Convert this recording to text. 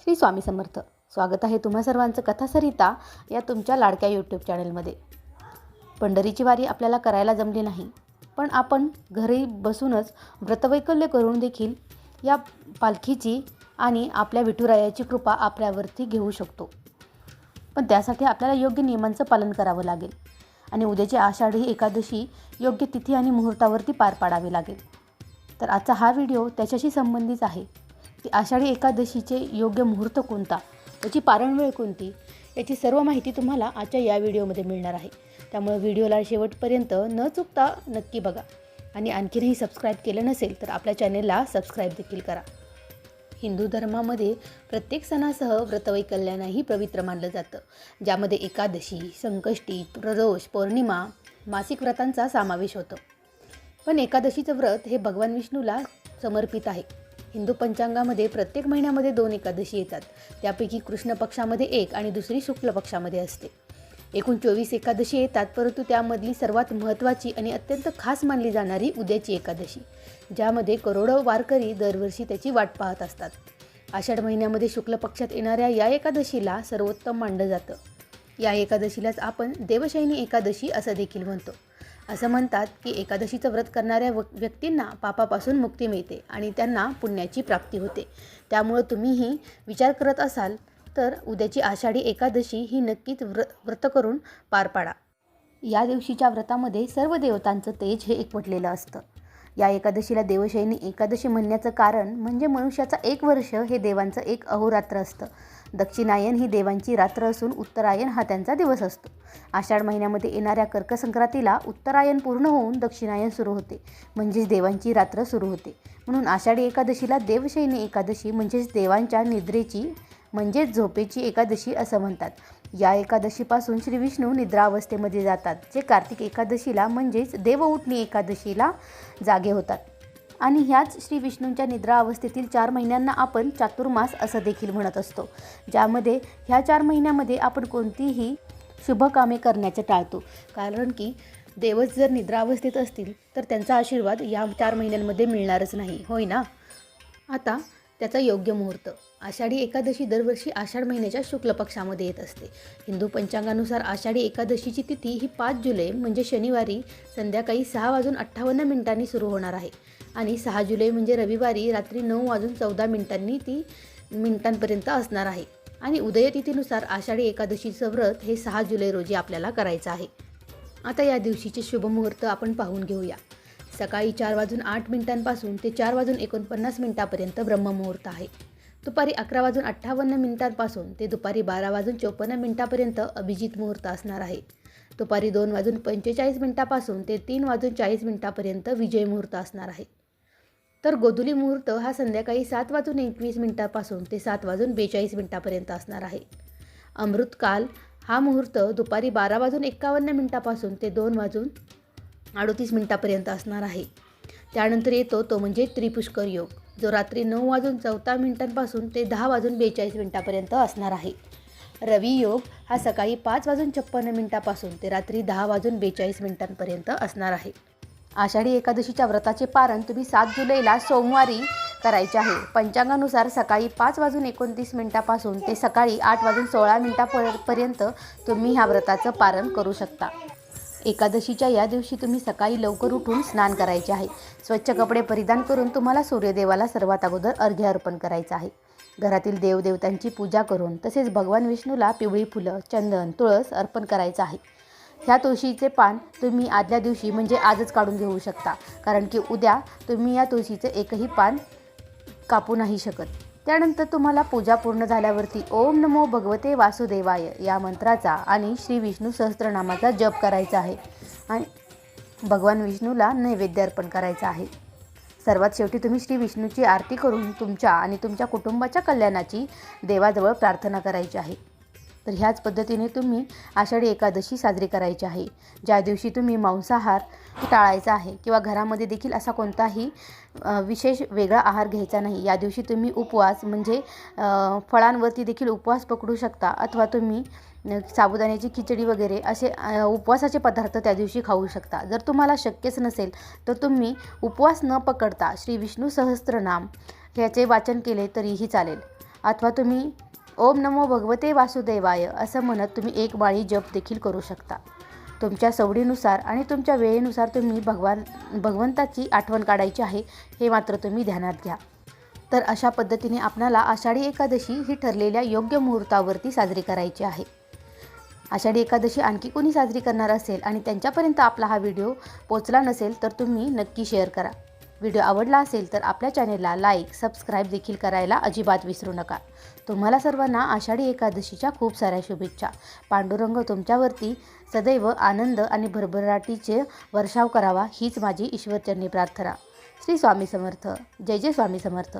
श्री स्वामी समर्थ. स्वागत आहे तुम्हा सर्वांचं कथासरिता या तुमच्या लाडक्या यूट्यूब चॅनलमध्ये पंढरीची वारी आपल्याला करायला जमली नाही पण आपण घरी बसूनच व्रतवैकल्य करून देखील या पालखीची आणि आपल्या विठुरायाची कृपा आपल्यावरती घेऊ शकतो. पण त्यासाठी आपल्याला योग्य नियमांचं पालन करावं लागेल आणि उद्याची आषाढी एकादशी योग्य तिथी आणि मुहूर्तावरती पार पाडावी लागेल. तर आजचा हा व्हिडिओ त्याच्याशी संबंधित आहे. की आषाढी एकादशीचे योग्य मुहूर्त कोणता? त्याची पारणवेळ कोणती? याची सर्व माहिती तुम्हाला आजच्या या व्हिडिओमध्ये मिळणार आहे. त्यामुळे व्हिडिओला शेवटपर्यंत न चुकता नक्की बघा. आणि आणखीनही सबस्क्राईब केलं नसेल तर आपल्या चॅनेलला सबस्क्राईब देखील करा. हिंदू धर्मामध्ये प्रत्येक सणासह व्रतवैकल्याणही पवित्र मानलं जातं. ज्यामध्ये एकादशी संकष्टी प्रदोष पौर्णिमा मासिक व्रतांचा समावेश होतो. पण एकादशीचं व्रत हे भगवान विष्णूला समर्पित आहे. हिंदू पंचांगामध्ये प्रत्येक महिन्यामध्ये दोन एकादशी येतात. त्यापैकी कृष्ण पक्षामध्ये एक आणि दुसरी शुक्ल पक्षामध्ये असते. एकूण चोवीस एकादशी येतात परंतु त्यामधली सर्वात महत्त्वाची आणि अत्यंत खास मानली जाणारी उद्याची एकादशी ज्यामध्ये करोडो वारकरी दरवर्षी त्याची वाट पाहत असतात. आषाढ महिन्यामध्ये शुक्ल पक्षात येणाऱ्या या एकादशीला सर्वोत्तम मानलं जातं. या एकादशीलाच आपण देवशैनी एकादशी असं देखील म्हणतो. असं म्हणतात की एकादशीचं व्रत करणाऱ्या व व्यक्तींना पापापासून मुक्ती मिळते आणि त्यांना पुण्याची प्राप्ती होते. त्यामुळं तुम्हीही विचार करत असाल तर उद्याची आषाढी एकादशी ही नक्कीच व्र व्रत करून पार पाडा. या दिवशीच्या व्रतामध्ये सर्व देवतांचं तेज हे एकवटलेलं असतं. या एकादशीला देवशयनी एकादशी म्हणण्याचं कारण म्हणजे मनुष्याचा एक वर्ष हे देवांचं एक अहोरात्र असतं. दक्षिणायन ही देवांची रात्र असून उत्तरायण हा त्यांचा दिवस असतो. आषाढ महिन्यामध्ये येणाऱ्या कर्कसंक्रांतीला उत्तरायण पूर्ण होऊन दक्षिणायन सुरू होते म्हणजेच देवांची रात्र सुरू होते. म्हणून आषाढी एकादशीला देवशयनी एकादशी म्हणजेच देवांच्या निद्रेची म्हणजेच झोपेची एकादशी असं म्हणतात. या एकादशीपासून श्री विष्णू निद्रावस्थेमध्ये जातात जे कार्तिक एकादशीला म्हणजेच देवउठणी एकादशीला जागे होतात. आणि ह्याच श्री विष्णूंच्या निद्रा अवस्थेतील चार महिन्यांना आपण चातुर्मास असं देखील म्हणत असतो. ज्यामध्ये ह्या चार महिन्यामध्ये आपण कोणतीही शुभकामे करण्याचे टाळतो. कारण की देवच जर निद्रावस्थेत असतील तर त्यांचा आशीर्वाद या चार महिन्यांमध्ये मिळणारच नाही. होय ना? आता त्याचा योग्य मुहूर्त. आषाढी एकादशी दरवर्षी आषाढ महिन्याच्या शुक्ल पक्षामध्ये येत असते. हिंदू पंचांगानुसार आषाढी एकादशीची तिथी ही पाच जुलै म्हणजे शनिवारी संध्याकाळी सहा वाजून अठ्ठावन्न मिनिटांनी सुरू होणार आहे. आणि सहा जुलै म्हणजे रविवारी रात्री नऊ वाजून चौदा मिनिटांनी ती मिनिटांपर्यंत असणार आहे. आणि उदयतिथीनुसार आषाढी एकादशीचं व्रत हे सहा जुलै रोजी आपल्याला करायचं आहे. आता या दिवशीचे शुभमुहूर्त आपण पाहून घेऊया. सकाळी चार वाजून आठ मिनिटांपासून ते चार वाजून एकोणपन्नास मिनिटापर्यंत ब्रह्ममुहूर्त आहे. दुपारी अकरा वाजून अठ्ठावन्न मिनिटांपासून ते दुपारी बारा वाजून चोपन्न मिनिटापर्यंत अभिजित मुहूर्त असणार आहे. दुपारी दोन वाजून पंचेचाळीस मिनिटापासून ते तीन वाजून चाळीस मिनिटापर्यंत विजय मुहूर्त असणार आहे. तर गोधुली मुहूर्त हा संध्याकाळी सात वाजून एकवीस मिनिटापासून ते सात वाजून बेचाळीस मिनिटापर्यंत असणार आहे. अमृतकाल हा मुहूर्त दुपारी बारा वाजून एक्कावन्न मिनिटापासून ते दोन वाजून अडोतीस मिनिटापर्यंत असणार आहे. त्यानंतर येतो तो म्हणजे त्रिपुष्कर योग. जो रात्री नऊ वाजून चौदा मिनिटांपासून ते दहा वाजून बेचाळीस मिनिटापर्यंत असणार आहे. रवी योग हा सकाळी पाच वाजून छप्पन्न मिनिटापासून ते रात्री दहा वाजून बेचाळीस मिनिटांपर्यंत असणार आहे. आषाढी एकादशीच्या व्रताचे पारण तुम्ही सात जुलैला सोमवारी करायचे आहे. पंचांगानुसार सकाळी पाच वाजून एकोणतीस मिनिटापासून ते सकाळी आठ वाजून सोळा मिनिटापर्यंत तुम्ही ह्या व्रताचं पारण करू शकता. एकादशीच्या या दिवशी तुम्ही सकाळी लवकर उठून स्नान करायचे आहे. स्वच्छ कपडे परिधान करून तुम्हाला सूर्यदेवाला सर्वात अगोदर अर्घ्य अर्पण करायचं आहे. घरातील देवदेवतांची पूजा करून तसेच भगवान विष्णूला पिवळी फुलं चंदन तुळस अर्पण करायचं आहे. ह्या तुळशीचे पान तुम्ही आदल्या दिवशी म्हणजे आजच काढून घेऊ शकता. कारण की उद्या तुम्ही या तुळशीचं एकही पान कापू नाही शकत. त्यानंतर तुम्हाला पूजा पूर्ण झाल्यावरती ओम नमो भगवते वासुदेवाय या मंत्राचा आणि श्री विष्णू सहस्त्रनामाचा जप करायचा आहे. आणि भगवान विष्णूला नैवेद्य अर्पण करायचा आहे. सर्वात शेवटी तुम्ही श्री विष्णूची आरती करून तुमच्या आणि तुमच्या कुटुंबाच्या कल्याणाची देवाजवळ प्रार्थना करायची आहे. तर ह्याच पद्धतीने तुम्ही आषाढी एकादशी साजरी करायची आहे. ज्या दिवशी तुम्ही मांसाहार टाळायचा आहे किंवा घरामध्ये देखील असा कोणताही विशेष वेगळा आहार घ्यायचा नाही या दिवशी तुम्ही उपवास म्हणजे फळांवरती देखील उपवास पकडू शकता अथवा तुम्ही साबुदाण्याची खिचडी वगैरे असे उपवासाचे पदार्थ त्या दिवशी खाऊ शकता. जर तुम्हाला शक्यच नसेल तर तुम्ही उपवास न पकडता श्री विष्णू सहस्त्रनाम ह्याचे वाचन केले तरीही चालेल. अथवा तुम्ही ओम नमो भगवते वासुदेवाय असं म्हणत तुम्ही एक माळी जप देखील करू शकता. तुमच्या सवडीनुसार आणि तुमच्या वेळेनुसार तुम्ही भगवान भगवंताची आठवण काढायची आहे हे मात्र तुम्ही ध्यानात घ्या. तर अशा पद्धतीने आपणाला आषाढी एकादशी ही ठरलेल्या योग्य मुहूर्तावरती साजरी करायची आहे. आषाढी एकादशी आणखी कोणी साजरी करणार असेल आणि त्यांच्यापर्यंत आपला हा व्हिडिओ पोचला नसेल तर तुम्ही नक्की शेअर करा. व्हिडिओ आवडला असेल तर आपल्या चॅनेलला लाईक सबस्क्राईब देखील करायला अजिबात विसरू नका. तुम्हाला सर्वांना आषाढी एकादशीच्या खूप साऱ्या शुभेच्छा. पांडुरंग तुमच्यावरती सदैव आनंद आणि भरभराटीचे वर्षाव करावा हीच माझी ईश्वरचरणी प्रार्थना. श्री स्वामी समर्थ. जय जय स्वामी समर्थ.